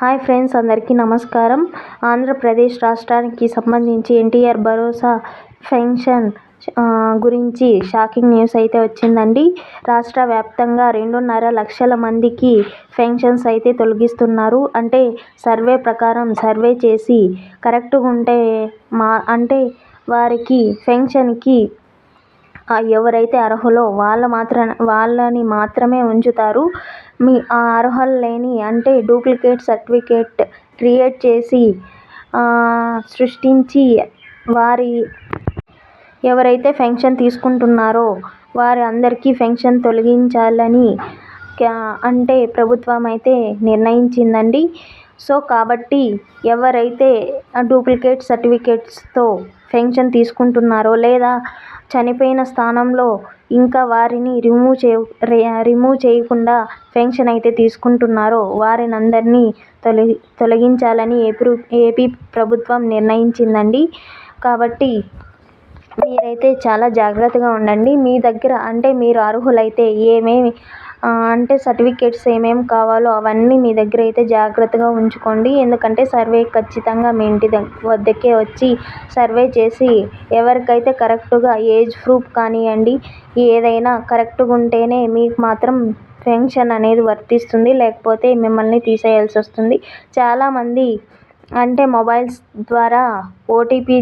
Hi friends అందరికీ నమస్కారం. ఆంధ్రప్రదేశ్ రాష్ట్రానికి సంబంధించి ఎన్టీఆర్ భరోసా పెన్షన్ గురించి షాకింగ్ న్యూస్ అయితే వచ్చిందండి. రాష్ట్ర వ్యాప్తంగా రెండున్నర లక్షల మందికి పెన్షన్స్ అయితే తొలగిస్తున్నారు. అంటే సర్వే ప్రకారం సర్వే చేసి కరెక్ట్గా ఉంటే మా అంటే వారికి పెన్షన్కి ఎవరైతే అర్హులో వాళ్ళ మాత్రం వాళ్ళని మాత్రమే ఉంచుతారు. మీ ఆ అర్హులు లేని అంటే డూప్లికేట్ సర్టిఫికేట్ క్రియేట్ చేసి సృష్టించి వారి ఎవరైతే పెన్షన్ తీసుకుంటున్నారో వారి అందరికీ పెన్షన్ తొలగించాలని అంటే ప్రభుత్వం అయితే నిర్ణయించిందండి. సో కాబట్టి ఎవరైతే డూప్లికేట్ సర్టిఫికేట్స్తో పెన్షన్ తీసుకుంటున్నారో లేదా చనిపోయిన స్థానంలో ఇంకా వారిని రిమూవ్ చే రిమూవ్ చేయకుండా పెన్షన్ అయితే తీసుకుంటున్నారో వారిని అందరినీ తొలగి తొలగించాలని ఏపీ ఏపీ ప్రభుత్వం నిర్ణయించిందండి. కాబట్టి మీరైతే చాలా జాగ్రత్తగా ఉండండి. మీ దగ్గర అంటే మీరు అర్హులైతే ఏమేమి అంటే సర్టిఫికేట్స్ ఏమేమి కావాలో అవన్నీ మీ దగ్గర అయితే జాగ్రత్తగా ఉంచుకోండి. ఎందుకంటే సర్వే ఖచ్చితంగా మీ ఇంటి వద్దకే వచ్చి సర్వే చేసి ఎవరికైతే కరెక్ట్గా ఏజ్ ప్రూఫ్ కానివ్వండి ఏదైనా కరెక్ట్గా ఉంటేనే మీకు మాత్రం పెన్షన్ అనేది వర్తిస్తుంది. లేకపోతే మిమ్మల్ని తీసేయాల్సి వస్తుంది. చాలామంది అంటే మొబైల్స్ ద్వారా ఓటీపీ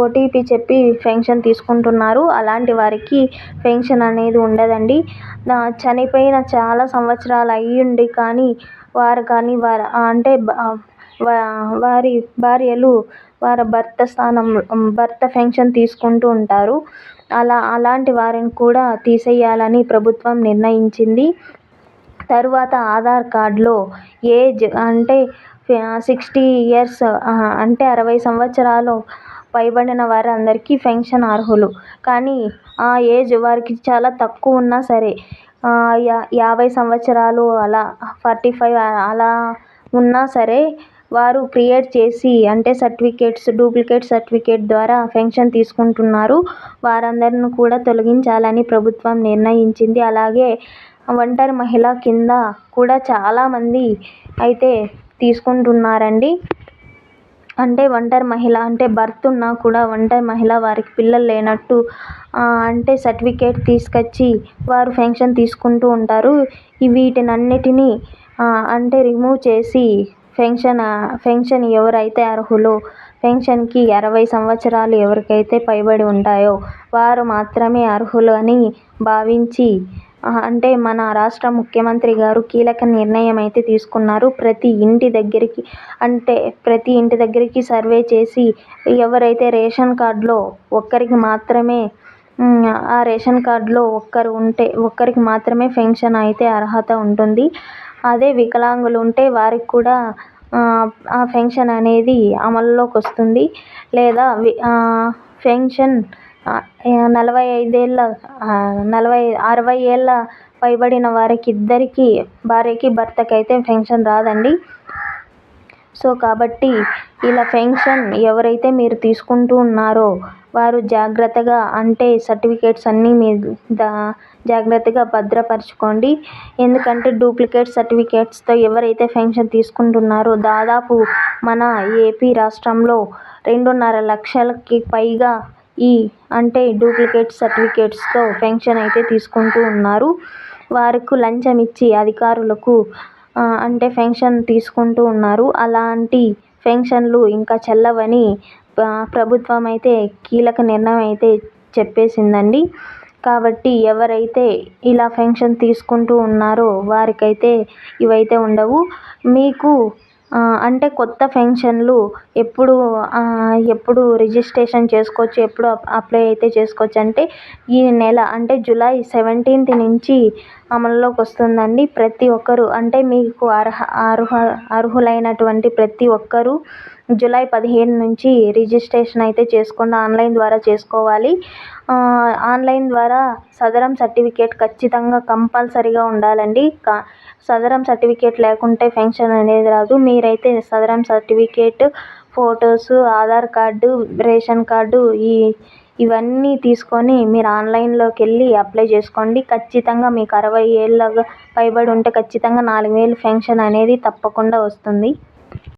ఓటీపీ చెప్పి పెన్షన్ తీసుకుంటున్నారు. అలాంటి వారికి పెన్షన్ అనేది ఉండదండి. చనిపోయిన చాలా సంవత్సరాలు అయ్యుండి కానీ వారు కానీ వారు అంటే వారి భార్యలు వారి భర్త స్థానం భర్త పెన్షన్ తీసుకుంటూ ఉంటారు. అలా అలాంటి వారిని కూడా తీసేయాలని ప్రభుత్వం నిర్ణయించింది. తరువాత ఆధార్ కార్డులో ఏజ్ అంటే సిక్స్టీ ఇయర్స్ అంటే అరవై సంవత్సరాలు పైబడిన వారందరికీ పెన్షన్ అర్హులు. కానీ ఆ ఏజ్ వారికి చాలా తక్కువ ఉన్నా సరే యా యాభై సంవత్సరాలు అలా ఫార్టీ ఫైవ్ అలా ఉన్నా సరే వారు క్రియేట్ చేసి అంటే సర్టిఫికేట్స్ డూప్లికేట్ సర్టిఫికేట్ ద్వారా పెన్షన్ తీసుకుంటున్నారు. వారందరిని కూడా తొలగించాలని ప్రభుత్వం నిర్ణయించింది. అలాగే ఒంటరి మహిళ కింద కూడా చాలామంది అయితే తీసుకుంటున్నారండి. అంటే ఒంటరి మహిళ అంటే భర్త ఉన్నా కూడా ఒంటరి మహిళ వారికి పిల్లలు లేనట్టు అంటే సర్టిఫికేట్ తీసుకొచ్చి వారు పెన్షన్ తీసుకుంటూ ఉంటారు. వీటినన్నిటినీ అంటే రిమూవ్ చేసి పెన్షన్ పెన్షన్ ఎవరైతే అర్హులో పెన్షన్కి అరవై సంవత్సరాలు ఎవరికైతే పైబడి ఉంటాయో వారు మాత్రమే అర్హులు అని భావించి అంటే మన రాష్ట్ర ముఖ్యమంత్రి గారు కీలక నిర్ణయం అయితే తీసుకున్నారు. ప్రతి ఇంటి దగ్గరికి అంటే ప్రతి ఇంటి దగ్గరికి సర్వే చేసి ఎవరైతే రేషన్ కార్డులో ఒక్కరికి మాత్రమే ఆ రేషన్ కార్డులో ఒక్కరు ఉంటే ఒక్కరికి మాత్రమే పెన్షన్ అయితే అర్హత ఉంటుంది. అదే వికలాంగులు ఉంటే వారికి కూడా ఆ పెన్షన్ అనేది అమల్లోకి వస్తుంది. లేదా పెన్షన్ నలభై ఐదేళ్ళ నలభై అరవై ఏళ్ళ పైబడిన వారికి ఇద్దరికీ భార్యకి భర్తకి అయితే పెన్షన్ రాదండి. సో కాబట్టి ఇలా పెన్షన్ ఎవరైతే మీరు తీసుకుంటూ ఉన్నారో వారు జాగ్రత్తగా అంటే సర్టిఫికేట్స్ అన్నీ మీరు జాగ్రత్తగా భద్రపరచుకోండి. ఎందుకంటే డూప్లికేట్ సర్టిఫికేట్స్తో ఎవరైతే పెన్షన్ తీసుకుంటున్నారో దాదాపు మన ఏపీ రాష్ట్రంలో రెండున్నర లక్షలకి పైగా ఈ అంటే డూప్లికేట్ సర్టిఫికేట్స్తో పెన్షన్ అయితే తీసుకుంటూ ఉన్నారు. వారికి లంచం ఇచ్చి అధికారులకు అంటే పెన్షన్ తీసుకుంటూ ఉన్నారు. అలాంటి పెన్షన్లు ఇంకా చెల్లవని ప్రభుత్వం అయితే కీలక నిర్ణయం అయితే చెప్పేసిందండి. కాబట్టి ఎవరైతే ఇలా పెన్షన్ తీసుకుంటూ ఉన్నారో వారికైతే ఇవైతే ఉండవు. మీకు అంటే కొత్త పెన్షన్లు ఎప్పుడు ఎప్పుడు రిజిస్ట్రేషన్ చేసుకోవచ్చు ఎప్పుడు అప్లై అయితే చేసుకోవచ్చు. అంటే ఈ నెల అంటే జూలై సెవెంటీన్త్ నుంచి అమల్లోకి వస్తుందండి ప్రతి ఒక్కరు. అంటే మీకు అర్హ అర్హ అర్హులైనటువంటి ప్రతి ఒక్కరూ జూలై పదిహేను నుంచి రిజిస్ట్రేషన్ అయితే చేసుకుండా ఆన్లైన్ ద్వారా చేసుకోవాలి. ఆన్లైన్ ద్వారా సదరం సర్టిఫికేట్ ఖచ్చితంగా కంపల్సరీగా ఉండాలండి. కా సదరం సర్టిఫికేట్ లేకుంటే పెన్షన్ అనేది రాదు. మీరైతే Sadarem certificate photos Aadhaar card ration card ఈ ఇవన్నీ తీసుకొని మీరు ఆన్లైన్లోకి వెళ్ళి అప్లై చేసుకోండి. ఖచ్చితంగా మీకు అరవై ఏళ్ళ పైబడి ఉంటే ఖచ్చితంగా నాలుగు వేలు పెన్షన్ అనేది తప్పకుండా వస్తుంది.